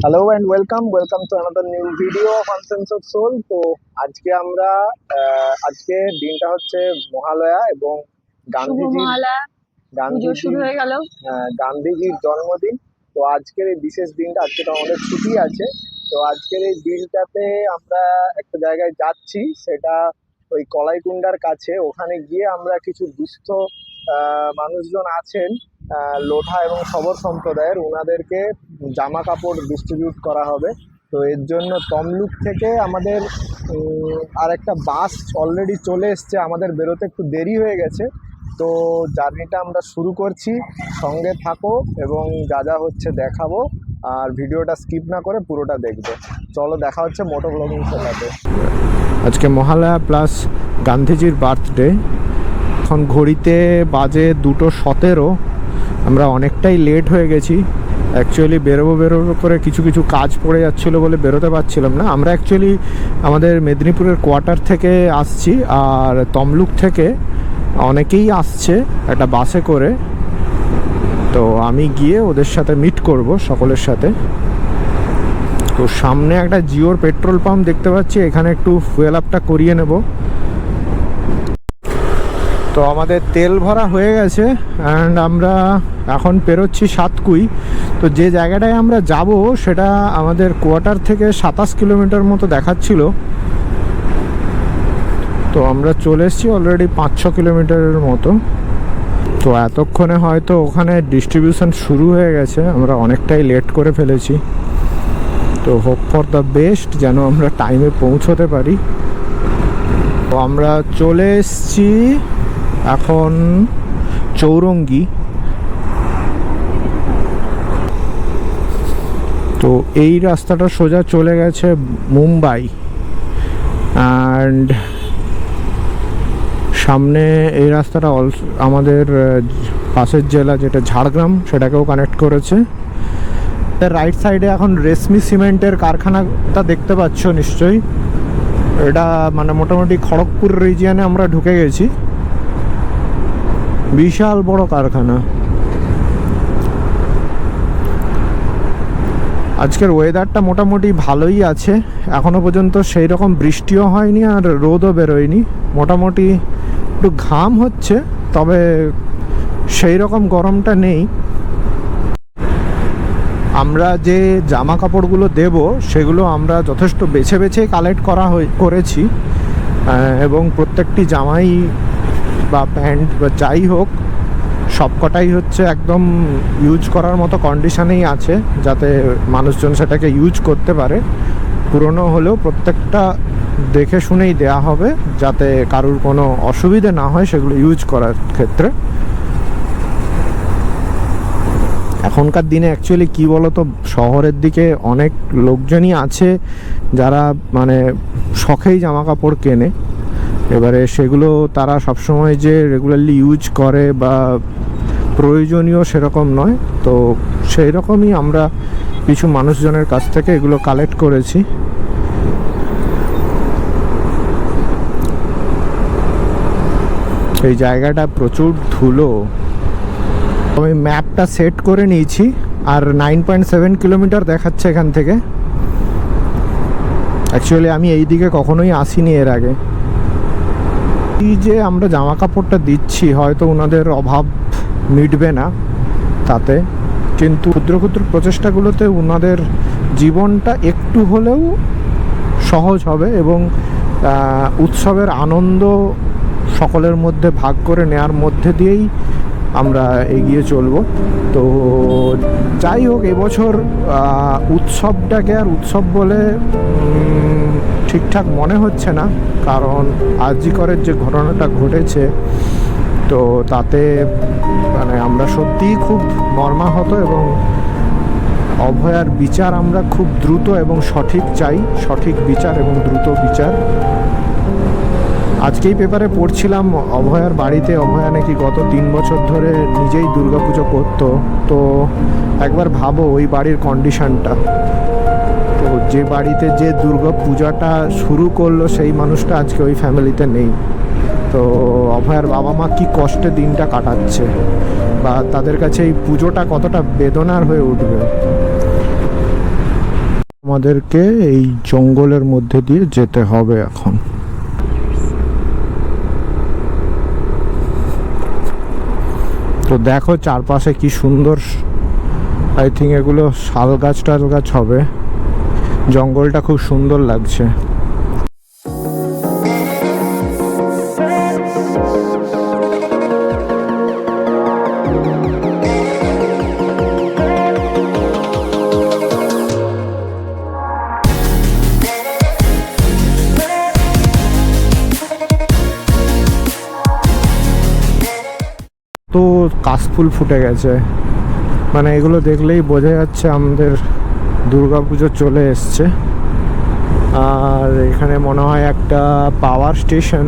Hello and welcome welcome to another new video of unsense of soul তো আজকে আমরা আজকে দিনটা হচ্ছে মহালয়া এবং গান্ধীজি গান্ধীজির শুরু হয়ে গেল। আহ, গান্ধীজির জন্মদিন। তো আজকের এই বিশেষ দিনটা আজকে তো আমাদের ছুটি আছে। তো আজকের এই দিনটাতে আমরা একটা জায়গায় যাচ্ছি সেটা ওই কলাইকুণ্ডার কাছে। ওখানে গিয়ে আমরা কিছু দুস্থ মানুষজন আছেন লোধা এবং সবর সম্প্রদায়ের ওনাদেরকে জামা কাপড় ডিস্ট্রিবিউট করা হবে। তো এর জন্য তমলুক থেকে আমাদের আর একটা বাস অলরেডি চলে এসছে, আমাদের বেরোতে একটু দেরি হয়ে গেছে। তো জার্নিটা আমরা শুরু করছি, সঙ্গে থাকো এবং যা যা হচ্ছে দেখাবো, আর ভিডিওটা স্কিপ না করে পুরোটা দেখবে। চলো, দেখা হচ্ছে মোটো ব্লগিং সেটাতে আজকে মহালয়া প্লাস গান্ধীজির বার্থডে এখন ঘড়িতে বাজে দুটো সতেরো। আমরা অনেকটাই লেট হয়ে গেছি। অ্যাকচুয়ালি বেরোবো বেরোবো করে কিছু কিছু কাজ পড়ে যাচ্ছিল বলে বেরোতে পারছিলাম না। আমরা অ্যাকচুয়ালি আমাদের মেদিনীপুরের কোয়ার্টার থেকে আসছি আর তমলুক থেকে অনেকেই আসছে একটা বাসে করে। তো আমি গিয়ে ওদের সাথে মিট করব সকলের সাথে। তো সামনে একটা জিওর পেট্রোল পাম্প দেখতে পাচ্ছি। এখানে একটু ফুয়েল আপটা করিয়ে নেব। তো আমাদের তেল ভরা হয়ে গেছে অ্যান্ড আমরা এখন পেরোচ্ছি সাতকুই। তো যে জায়গাটায় আমরা যাব সেটা আমাদের কোয়ার্টার থেকে সাতাশ কিলোমিটার মতো দেখাচ্ছিল। তো আমরা চলে এসেছি অলরেডি পাঁচ ছ কিলোমিটারের মতো। তো এতক্ষণে হয়তো ওখানে ডিস্ট্রিবিউশন শুরু হয়ে গেছে, আমরা অনেকটাই লেট করে ফেলেছি। তো হোপ ফর দ্য বেস্ট যেন আমরা টাইমে পৌঁছতে পারি। তো আমরা চলে এসেছি এখন চৌরঙ্গি। তো এই রাস্তাটা সোজা চলে গেছে মুম্বাই। অ্যান্ড সামনে এই রাস্তাটা অলস আমাদের পাশের জেলা যেটা ঝাড়গ্রাম, সেটাকেও কানেক্ট করেছে। তার রাইট সাইডে এখন রেশমি সিমেন্টের কারখানাটা দেখতে পাচ্ছ নিশ্চয়ই। এটা মানে মোটামুটি খড়গপুর রিজিয়ানে আমরা ঢুকে গেছি। বিশাল বড় কারখানা। আজকের ওয়েদারটা মোটামুটি ভালোই আছে। এখনও পর্যন্ত সেই রকম বৃষ্টিও হয়নি আর রোদও বেরোয়নি। মোটামুটি একটু ঘাম হচ্ছে, তবে সেই রকম গরমটা নেই। আমরা যে জামা কাপড়গুলো দেব, সেগুলো আমরা যথেষ্ট বেছে বেছে কালেক্ট করা করেছি। এবং প্রত্যেকটি জামাই বা প্যান্ট বা যাই হোক, সবকটাই হচ্ছে একদম ইউজ করার মতো কন্ডিশনেই আছে যাতে মানুষজন সেটাকে ইউজ করতে পারে। পুরনো হলেও প্রত্যেকটা দেখে শুনেই দেয়া হবে যাতে কারুর কোনো অসুবিধে না হয় সেগুলো ইউজ করার ক্ষেত্রে। এখনকার দিনে অ্যাকচুয়ালি কি বলতো, শহরের দিকে অনেক লোকজনই আছে যারা মানে শখেই জামা কাপড় কেনে। এবারে সেগুলো তারা সবসময় যে রেগুলারলি ইউজ করে বা প্রয়োজনীয় সেরকম নয়। তো সেই রকমই আমরা কিছু মানুষজনের কাছ থেকে এগুলো কালেক্ট করেছি। এই জায়গাটা প্রচুর ধুলো। আমি ম্যাপটা সেট করে নিয়েছি আর নাইন পয়েন্ট সেভেন কিলোমিটার দেখাচ্ছে এখান থেকে। অ্যাকচুয়ালি আমি এই দিকে কখনোই আসিনি এর আগে। এই যে আমরা জামা কাপড়টা দিচ্ছি, হয়তো ওনাদের অভাব মিটবে না তাতে, কিন্তু ক্ষুদ্র ক্ষুদ্র প্রচেষ্টাগুলোতে ওনাদের জীবনটা একটু হলেও সহজ হবে এবং উৎসবের আনন্দ সকলের মধ্যে ভাগ করে নেয়ার মধ্যে দিয়েই আমরা এগিয়ে চলব। তো যাই হোক, এবছর উৎসবটাকে আর উৎসব বলে ঠিকঠাক মনে হচ্ছে না, কারণ আজিকরের যে ঘটনাটা ঘটেছে, তো তাতে মানে আমরা সত্যিই খুব মর্মাহত এবং অভয়ার বিচার আমরা খুব দ্রুত এবং সঠিক চাই, সঠিক বিচার এবং দ্রুত বিচার। আজকেই পেপারে পড়ছিলাম, অভয়ার বাড়িতে, অভয়া নাকি গত তিন বছর ধরে নিজেই দুর্গাপুজো করতো, তো একবার ভাবো ওই বাড়ির কন্ডিশনটা যে বাড়িতে যে দুর্গা পূজাটা শুরু করল, সেই মানুষটা আজকে ওই ফ্যামিলিতে নেই। তো অভয়ার বাবা মা কি কষ্টে দিনটা কাটাচ্ছে বা তাদের কাছে এই পুজোটা কতটা বেদনার হয়ে উঠবে? আমাদেরকে এই জঙ্গলের মধ্যে দিয়ে যেতে হবে এখন। তো দেখো চারপাশে কি সুন্দর আই থিঙ্ক এগুলো শাল গাছ টাল গাছ হবে। জঙ্গলটা খুব সুন্দর লাগছে। কাশফুল ফুটে গেছে। মানে এগুলো দেখলেই বোঝা যাচ্ছে আমাদের দুর্গাপুজো চলে এসছে। আর এখানে মনে হয় একটা পাওয়ার স্টেশন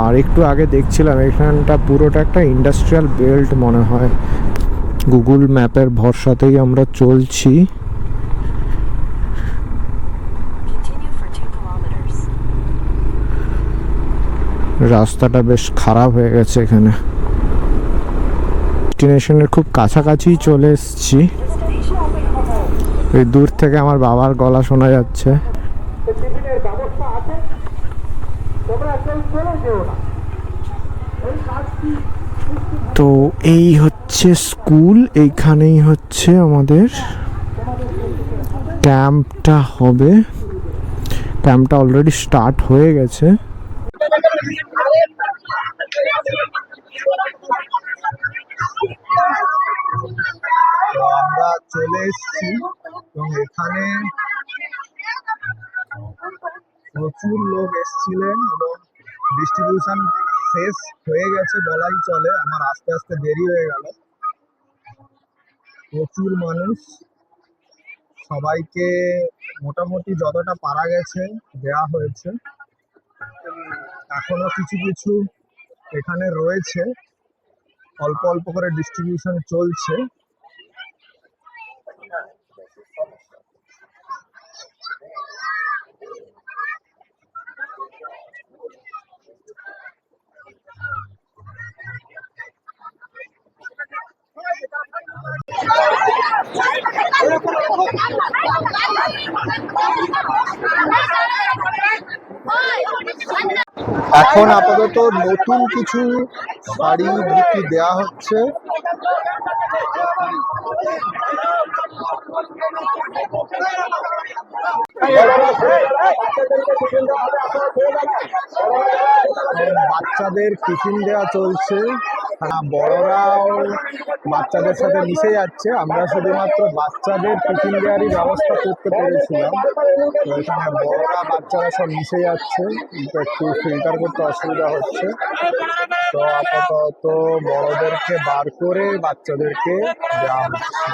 আর একটু আগে দেখছিলাম এখানটা পুরোটা একটা ইন্ডাস্ট্রিয়াল বেল্ট মনে হয়। গুগল ম্যাপের ভরসাতেই আমরা চলছি. রাস্তাটা বেশ খারাপ হয়ে গেছে এখানে। ডেস্টিনেশনের খুব কাছাকাছি চলে এসেছি। এই দূর থেকে আমার বাবার গলা শোনা যাচ্ছে। তো এই হচ্ছে স্কুল, এইখানেই হচ্ছে আমাদের ক্যাম্পটা হবে। ক্যাম্পটা অলরেডি স্টার্ট হয়ে গেছে। আমরা চলে এসেছি। এবং এখানে প্রচুর লোক এসেছিলেন এবং ডিস্ট্রিবিউশন শেষ হয়ে গেছে বলাই চলে। আমার আস্তে আস্তে দেরি হয়ে গেল। প্রচুর মানুষ। সবাইকে মোটামুটি যতটা পারা গেছে দেয়া হয়েছে। এখনও কিছু কিছু এখানে রয়েছে। অল্প অল্প করে ডিস্ট্রিবিউশন চলছে। এখন আপাতত নতুন কিছু শাড়ি বিক্রি দেওয়া হচ্ছে। বাচ্চাদের টিফিন দেওয়া চলছে। বড়রাও বাচ্চাদের সাথে মিশে যাচ্ছে। আমরা শুধুমাত্র বাচ্চাদের টিফিন দেওয়ারই ব্যবস্থা করতে পেরেছিলাম। তো এখানে বড়রা বাচ্চারা সব মিশে যাচ্ছে। একটু ফিল্টার করতে অসুবিধা হচ্ছে। তো আপাতত বড়দেরকে বার করে বাচ্চাদেরকে দেওয়া হচ্ছে।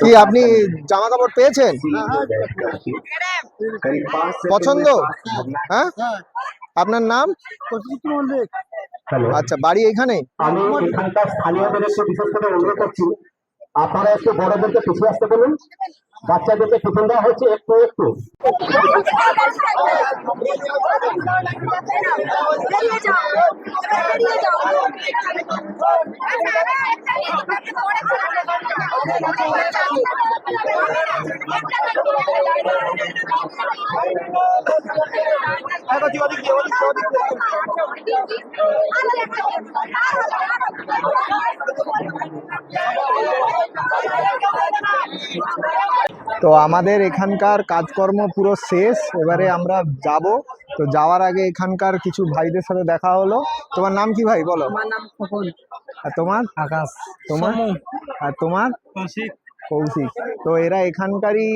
কি আপনি জামা কাপড় পেয়েছেন পছন্দ? হ্যাঁ? আপনার নাম? আচ্ছা বাড়ি এখানে? আমি এখানকার স্থানীয়দের বিশেষ করে অনুরোধ করছি আপনারা একটু বড়দেরকে পিছিয়ে আসতে বলুন। বাচ্চাদেরকে টিফিন দেওয়া হচ্ছে একটু একটু। তো আমাদের এখানকার কাজকর্ম পুরো শেষ এবারে আমরা যাব। তো যাওয়ার আগে এখানকার কিছু ভাইদের সাথে দেখা হলো। তোমার নাম কি ভাই বলো? আমার নাম খোকন। আর তোমার? আকাশ। তোমার? আর তোমার? কৌশিক। তো এরা এখানকারই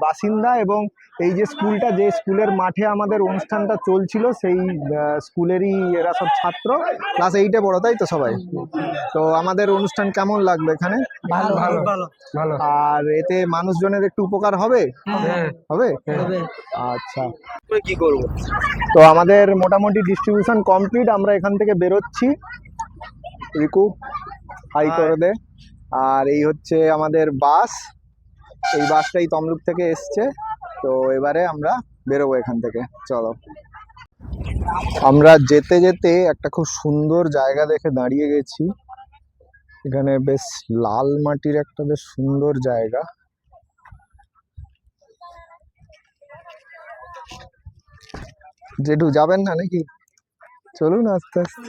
বাসিন্দা এবং এই যে স্কুলটা যে স্কুলের মাঠে আমাদের অনুষ্ঠানটা চলছিল সেই স্কুলেরই এরা সব ছাত্র। ক্লাস এইটে বড় তাই তো সবাই? তো আমাদের অনুষ্ঠান কেমন লাগল এখানে? ভালো। ভালো। ভালো। আর এতে মানুষজনের একটু উপকার হবে? হবে। হবে? আচ্ছা। কি করব? তো আমাদের মোটামুটি ডিস্ট্রিবিউশন কমপ্লিট আমরা এখান থেকে বেরোচ্ছি। রিকু হাই করে দে। আর এই হচ্ছে আমাদের বাস। এই বাসটাই তমলুক থেকে এসছে। তো এবারে আমরা বেরোবো এখান থেকে। চলো। আমরা যেতে যেতে একটা খুব সুন্দর জায়গা দেখে দাঁড়িয়ে গেছি। এখানে বেশ লাল মাটির একটা বেশ সুন্দর জায়গা। জেঠু, যাবেন না নাকি? চলুন আস্তে আস্তে।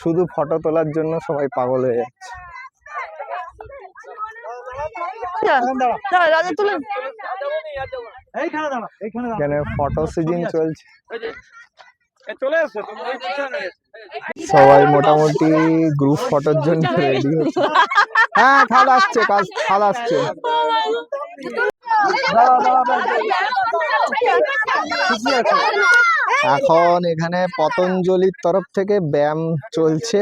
শুধু ফটো তোলার জন্য সবাই পাগল হয়ে যাচ্ছে। এখানে ফটো সিজন চলছে। সবাই মোটামুটি গ্রুপ ফটোর জন্য রেডি হ্যাঁ খাল আসছে কাজ খাল আসছে। এখন এখানে পতঞ্জলির তরফ থেকে ব্যায়াম চলছে।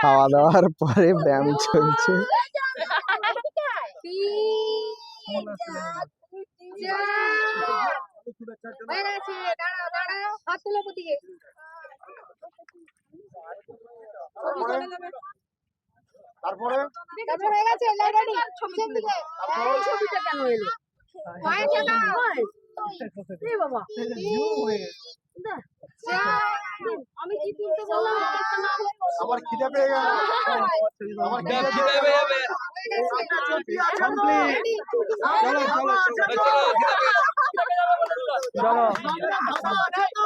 খাওয়া দাওয়ার পরে ব্যায়াম চলছে। তারপরে? তারপর হয়ে গেছে লাইব্রেরি ছবিটার দিকে। ছবিটা কেন এলো? মায়ের কেন এই বাবা আমি কি তুলতে বললাম? আমার খিদে পেয়ে গেল। আমার খিদে পেয়ে যাবে। চলো চলো চলো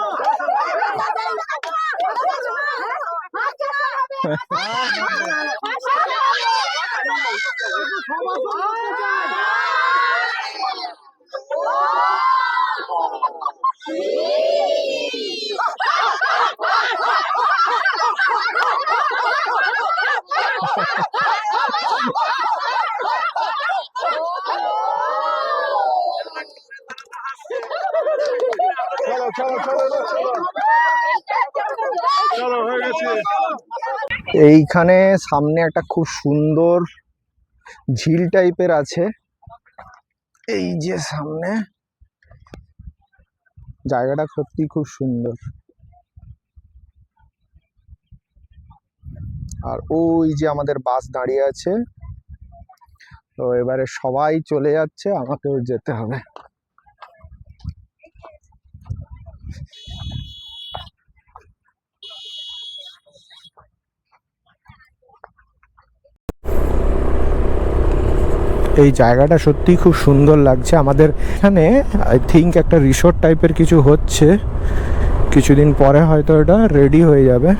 এইখানে সামনে একটা খুব সুন্দর ঝিল টাইপের আছে। এই যে সামনে। জায়গাটা সত্যি খুব সুন্দর। আর ওই যে আমাদের বাস দাঁড়িয়ে আছে। তো এবারে সবাই চলে যাচ্ছে, আমাকেও যেতে হবে। এই জায়গাটা সত্যিই খুব সুন্দর লাগছে। আমাদের এখানে আই থিঙ্ক একটা রিসোর্ট টাইপের কিছু হচ্ছে। কিছুদিন পরে হয়তো এটা রেডি হয়ে যাবে।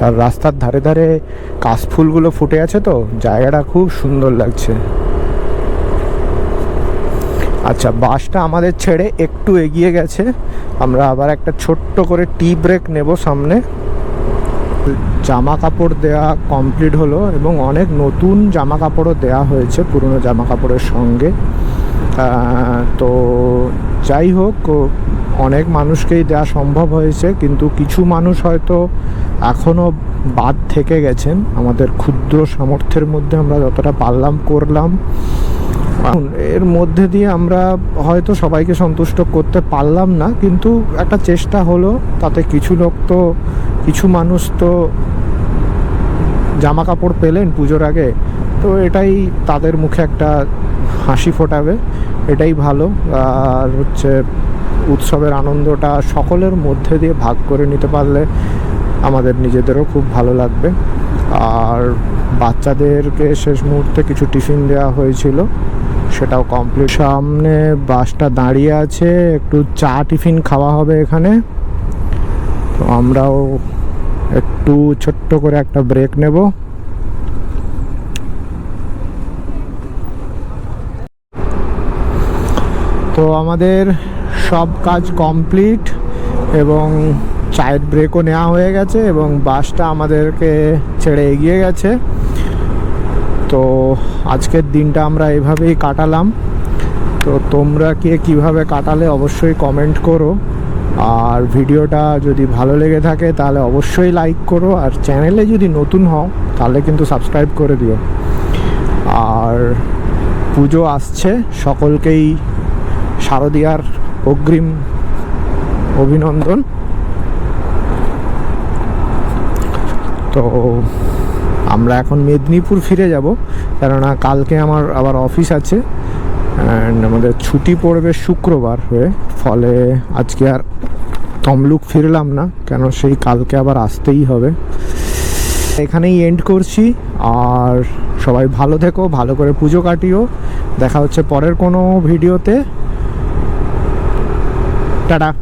আর রাস্তার ধারে ধারে কাশফুলগুলো ফুটে আছে তো, জায়গাটা খুব সুন্দর লাগছে। আচ্ছা বাসটা আমাদের ছেড়ে একটু এগিয়ে গেছে। আমরা আবার একটা ছোট্ট করে টি ব্রেক নেব সামনে। জামা কাপড় দেওয়া কমপ্লিট হলো এবং অনেক নতুন জামা কাপড়ও দেওয়া হয়েছে, পুরনো জামা কাপড়ের সঙ্গে তো যাই হোক, অনেক মানুষকেই দেওয়া সম্ভব হয়েছে, কিন্তু কিছু মানুষ হয়তো এখনও বাদ থেকে গেছেন। আমাদের ক্ষুদ্র সামর্থ্যের মধ্যে আমরা যতটা পারলাম, করলাম। এর মধ্যে দিয়ে আমরা হয়তো সবাইকে সন্তুষ্ট করতে পারলাম না, কিন্তু একটা চেষ্টা হলো, তাতে কিছু লোক তো কিছু মানুষ তো জামা কাপড় পেলেন পুজোর আগে, তো এটাই তাদের মুখে একটা হাসি ফোটাবে, এটাই ভালো। আর হচ্ছে উৎসবের আনন্দটা সকলের মধ্যে দিয়ে ভাগ করে নিতে পারলে আমাদের নিজেদেরও খুব ভালো লাগবে। আর বাচ্চাদেরকে শেষ মুহূর্তে কিছু টিফিন দেওয়া হয়েছিল, সেটাও কমপ্লিট সামনে বাসটা দাঁড়িয়ে আছে, একটু চা টিফিন খাওয়া হবে এখানে। তো আমরাও একটু ছোট্ট করে একটা ব্রেক নেব। তো আমাদের সব কাজ কমপ্লিট এবং চায়ের ব্রেকও নেওয়া হয়ে গেছে এবং বাসটা আমাদেরকে ছেড়ে এগিয়ে গেছে। তো আজকের দিনটা আমরা এভাবেই কাটালাম। তো তোমরা কে কীভাবে কাটালে অবশ্যই কমেন্ট করো। আর ভিডিওটা যদি ভালো লেগে থাকে, তাহলে অবশ্যই লাইক করো, আর চ্যানেলে যদি নতুন হও, তাহলে কিন্তু সাবস্ক্রাইব করে দিও। আর পুজো আসছে, সকলকেই শারদীয়ার অগ্রিম অভিনন্দন। তো আমরা এখন মেদিনীপুর ফিরে যাব, কেননা কালকে আমার আবার অফিস আছে। অ্যান্ড আমাদের ছুটি পড়বে শুক্রবার হয়ে। ফলে আজকে আর তমলুক ফিরলাম না, কেন সেই কালকে আবার আসতেই হবে। এখানেই এন্ড করছি, আর সবাই ভালো থেকো, ভালো করে পুজো কাটিও। দেখা হচ্ছে পরের কোনো ভিডিওতে। টাটা।